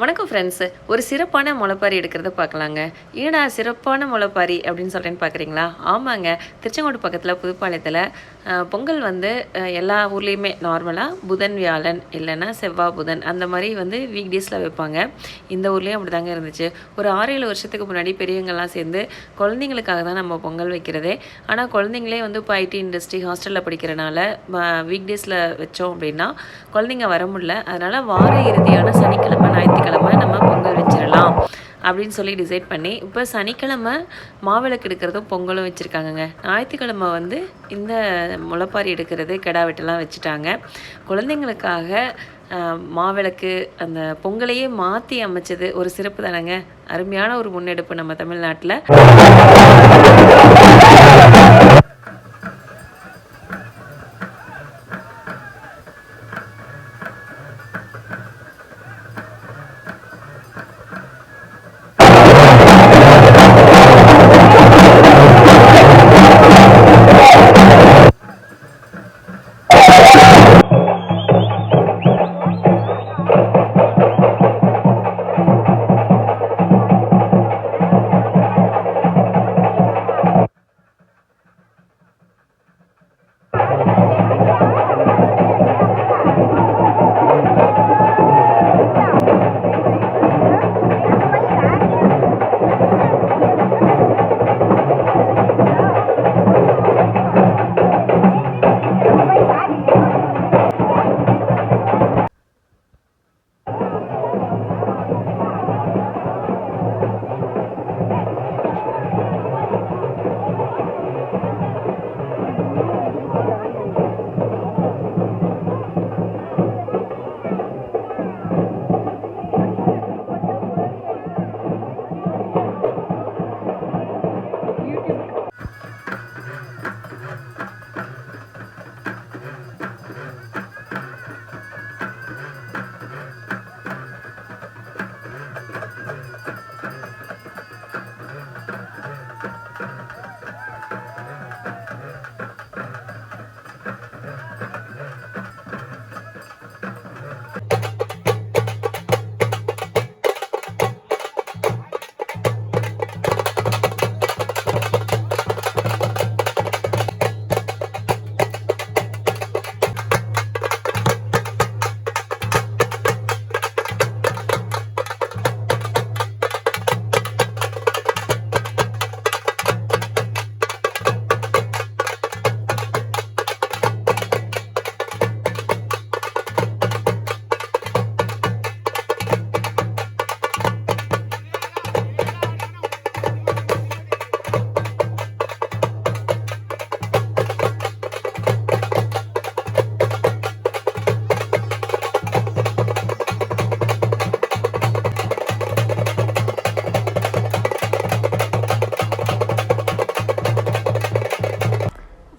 வணக்கம் ஃப்ரெண்ட்ஸ் ஒரு சிறப்பான முளைப்பாரி எடுக்கிறத பார்க்கலாங்க. ஏடா சிறப்பான முளைப்பாரி அப்படின்னு சொல்கிறேன்னு பார்க்குறீங்களா? ஆமாங்க. திருச்செங்கோடு பக்கத்தில் புதுப்பாளையத்தில் பொங்கல் வந்து எல்லா ஊர்லேயுமே நார்மலாக புதன் வியாழன் இல்லைன்னா செவ்வாய் புதன் அந்த மாதிரி வந்து வீக் டேஸில் வைப்பாங்க. இந்த ஊர்லேயும் அப்படி தாங்க இருந்துச்சு. ஒரு ஆறு ஏழு வருஷத்துக்கு முன்னாடி பெரியவங்கெல்லாம் சேர்ந்து குழந்தைங்களுக்காக தான் நம்ம பொங்கல் வைக்கிறதே. ஆனால் குழந்தைங்களே வந்து இப்போ ஐடி இண்டஸ்ட்ரி ஹாஸ்டலில் படிக்கிறனால வீக் டேஸில் வச்சோம் அப்படின்னா குழந்தைங்க வர முடியல. அதனால் வார இறுதியான சனிக்கிழமை ஞாயிற்றுக்கிழமை நம்ம பொங்கல் வச்சிடலாம் அப்படின்னு சொல்லி டிசைட் பண்ணி இப்போ சனிக்கிழமை மாவிளக்கு எடுக்கிறதும் பொங்கலும் வச்சுருக்காங்கங்க. ஞாயிற்றுக்கிழமை வந்து இந்த முளைப்பாரி எடுக்கிறது கெடா வெட்டெல்லாம் வச்சுட்டாங்க. குழந்தைங்களுக்காக மாவிளக்கு அந்த பொங்கலையே மாற்றி அமைச்சது ஒரு சிறப்பு தானேங்க. அருமையான ஒரு முன்னெடுப்பு நம்ம தமிழ்நாட்டில்.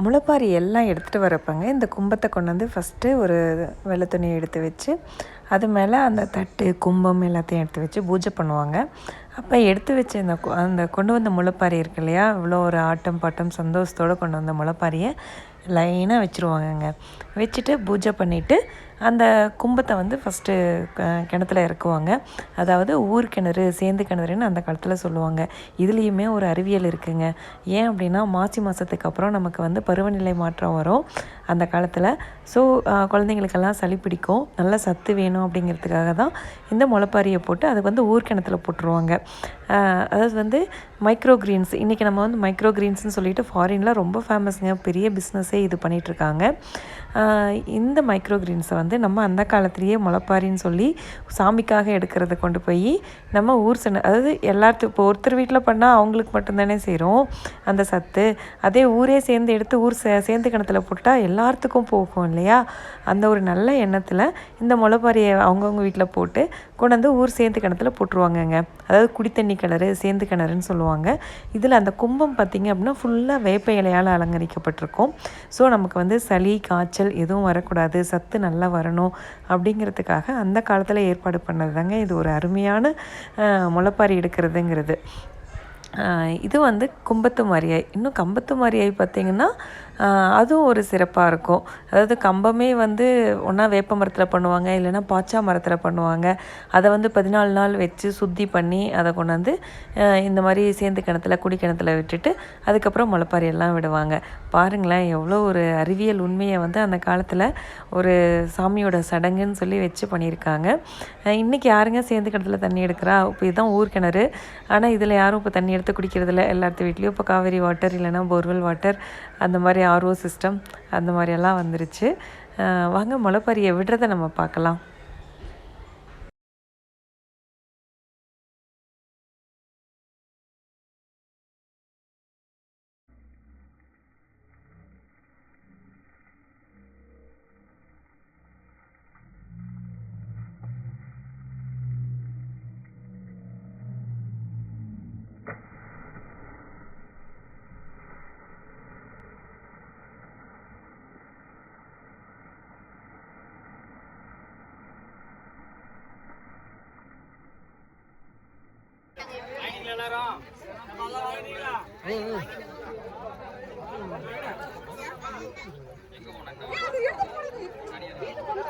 முளைப்பாரி எல்லாம் எடுத்துகிட்டு வரப்பங்க. இந்த கும்பத்தை கொண்டு வந்து ஃபஸ்ட்டு ஒரு வெள்ளை துணியை எடுத்து வச்சு அது மேலே அந்த தட்டு கும்பம் எல்லாத்தையும் எடுத்து வச்சு பூஜை பண்ணுவாங்க. அப்போ எடுத்து வச்ச இந்த அந்த கொண்டு வந்த முளைப்பாரி இருக்கு இல்லையா? இவ்வளோ ஒரு ஆட்டம் பாட்டம் சந்தோஷத்தோடு கொண்டு வந்த முளைப்பாரியை லைனாக வச்சுருவாங்கங்க. வச்சுட்டு பூஜை பண்ணிவிட்டு அந்த கும்பத்தை வந்து ஃபஸ்ட்டு கிணத்துல இறக்குவாங்க. அதாவது ஊர் கிணறு சேர்ந்து கிணறுன்னு அந்த காலத்தில் சொல்லுவாங்க. இதுலேயுமே ஒரு அறிவியல் இருக்குங்க. ஏன் அப்படின்னா மாசி மாதத்துக்கு அப்புறம் நமக்கு வந்து பருவநிலை மாற்றம் வரும் அந்த காலத்தில். ஸோ குழந்தைங்களுக்கெல்லாம் சளி பிடிக்கும். நல்ல சத்து வேணும் அப்படிங்கிறதுக்காக தான் இந்த முளைப்பாரியை போட்டு அது வந்து ஊர் கிணத்துல போட்டுருவாங்க. அதாவது வந்து மைக்ரோ கிரீன்ஸ் இன்றைக்கி நம்ம வந்து மைக்ரோ கிரீன்ஸ்னு சொல்லிட்டு ஃபாரினில் ரொம்ப ஃபேமஸ்ங்க பெரிய பிஸ்னஸே இது பண்ணிகிட்ருக்காங்க இந்த மைக்ரோ கிரீன்ஸை வந்து வந்து நம்ம அந்த காலத்துலேயே முளைப்பாரின்னு சொல்லி சாமிக்காக எடுக்கிறத கொண்டு போய் நம்ம ஊர் சின்ன அதாவது எல்லாத்துக்கும் இப்போ ஒருத்தர் வீட்டில் பண்ணால் அவங்களுக்கு மட்டும்தானே செய்கிறோம் அந்த சத்து. அதே ஊரே சேர்ந்து எடுத்து ஊர் சே சேர்ந்து கிணத்துல போட்டால் எல்லாத்துக்கும் போகும் இல்லையா? அந்த ஒரு நல்ல எண்ணத்தில் இந்த முளைப்பாரியை அவங்கவுங்க வீட்டில் போட்டு கொண்டு வந்து ஊர் சேர்ந்து கிணத்துல போட்டுருவாங்கங்க. அதாவது குடித்தண்ணி கிணறு சேர்ந்து கிணறுன்னு சொல்லுவாங்க. இதில் அந்த கும்பம் பார்த்திங்க அப்படின்னா ஃபுல்லாக வேப்ப இலையால் அலங்கரிக்கப்பட்டிருக்கும். ஸோ நமக்கு வந்து சளி காய்ச்சல் எதுவும் வரக்கூடாது. சத்து நல்லா வரணும் அப்படிங்கிறதுக்காக அந்த காலத்தில் ஏற்பாடு பண்ணது தாங்க இது ஒரு அருமையான முளைப்பாரி எடுக்கிறதுங்கிறது. இது வந்து கும்பத்து மாரியாய். இன்னும் கம்பத்து மாரியாய் பார்த்திங்கன்னா அதுவும் ஒரு சிறப்பாக இருக்கும். அதாவது கம்பமே வந்து ஒன்றா வேப்ப மரத்தில் பண்ணுவாங்க இல்லைன்னா பாச்சா மரத்தில் பண்ணுவாங்க. அதை வந்து பதினாலு நாள் வச்சு சுத்தி பண்ணி அதை கொண்டாந்து இந்த மாதிரி சேர்ந்து கிணத்துல குடி கிணத்துல விட்டுட்டு அதுக்கப்புறம் முளைப்பாரியெல்லாம் விடுவாங்க. பாருங்களேன் எவ்வளோ ஒரு அறிவியல் உண்மையை வந்து அந்த காலத்தில் ஒரு சாமியோட சடங்குன்னு சொல்லி வச்சு பண்ணியிருக்காங்க. இன்றைக்கி இன்னைக்கு யாருங்க சேர்ந்து கிணத்துல தண்ணி எடுக்கிறா? இப்போ இதுதான் ஊர் கிணறு. ஆனால் இதில் யாரும் இப்போ தண்ணி எடுத்து குடிக்கிறதில்ல எல்லாத்து வீட்லேயும். இப்போ காவேரி வாட்டர் இல்லைன்னா போர்வெல் வாட்டர் அந்த மாதிரி ஆர்ஓ சிஸ்டம் அந்த மாதிரியெல்லாம் வந்துருச்சு. வாங்க முளைப்பாரியை விடுறதை நம்ம பார்க்கலாம். வாங்கிட்டீங்களா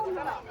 எல்லாரும்